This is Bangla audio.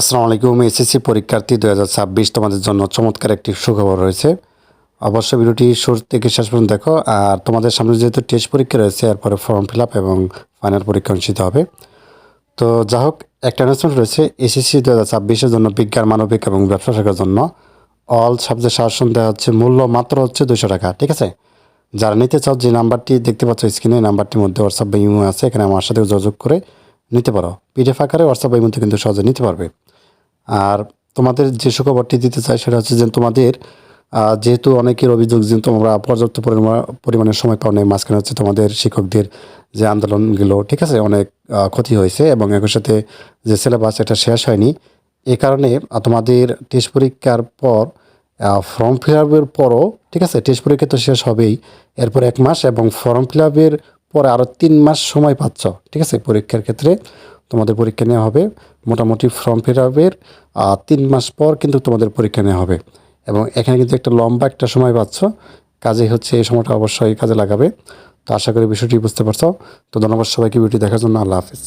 আসসালামু আলাইকুম, এসএসসি পরীক্ষার্থী দু হাজার ছাব্বিশ তোমাদের জন্য চমৎকার একটি সুখবর রয়েছে। অবশ্য ভিডিওটি শুরু থেকে শেষ পর্যন্ত দেখো, আর তোমাদের সামনে যেহেতু টেস্ট পরীক্ষা রয়েছে, এরপরে ফর্ম ফিল এবং ফাইনাল পরীক্ষা অনুষ্ঠিত হবে। তো যা হোক, একটা অ্যানাউন্সমেন্ট রয়েছে, এসএসসি দু হাজার জন্য বিজ্ঞান, মানবিক এবং ব্যবসা শাখার জন্য। অল সাবজেক্ট শাসন দেওয়া হচ্ছে, মূল্য মাত্র হচ্ছে দুশো টাকা, ঠিক আছে? যারা নিতে চাও, যে নাম্বারটি দেখতে পাচ্ছ স্ক্রিনে নাম্বারটির মধ্যে হোয়াটসঅ্যাপ বা ইমো আছে, এখানে আমার সাথে যোগাযোগ করে নিতে পারো। পিডিএফ আকারে হোয়াটসঅ্যাপ বা ইমোতে কিন্তু সহজে নিতে পারবে। আর তোমাদের যে সুখবরটি দিতে চাই সেটা হচ্ছে যে তোমাদের যেহেতু অনেকের অভিযোগ যে তোমরা পর্যাপ্ত পরিমা- পরিমাণে সময় পাও নাই মাঝখানে হচ্ছে তোমাদের শিক্ষকদের যে আন্দোলনগুলো, ঠিক আছে, অনেক ক্ষতি হয়েছে এবং একই সাথে যে সিলেবাস এটা শেষ হয়নি, এ কারণে তোমাদের টেস্ট পরীক্ষার পর ফর্ম ফিল আপের পরও, ঠিক আছে টেস্ট পরীক্ষা তো শেষ হবেই, এরপর এক মাস এবং ফর্ম ফিল আপের পরে আরও তিন মাস সময় পাচ্ছ, ঠিক আছে, পরীক্ষার ক্ষেত্রে। তোমাদের পরীক্ষা নেওয়া হবে। মোটামুটি ফর্ম ফিল আপের তিন মাস পর কিন্তু তোমাদের পরীক্ষা নেওয়া হবে। এবং এখানে কিন্তু একটা লম্বা একটা সময় পাচ্ছ। কাজে হচ্ছে এই সময়টা অবশ্যই কাজে লাগাবে। তো আশা করি বিষয়টি বুঝতে পারছ। তো ধন্যবাদ সবাইকে ভিডিও দেখার জন্য আল্লাহ হাফিজ।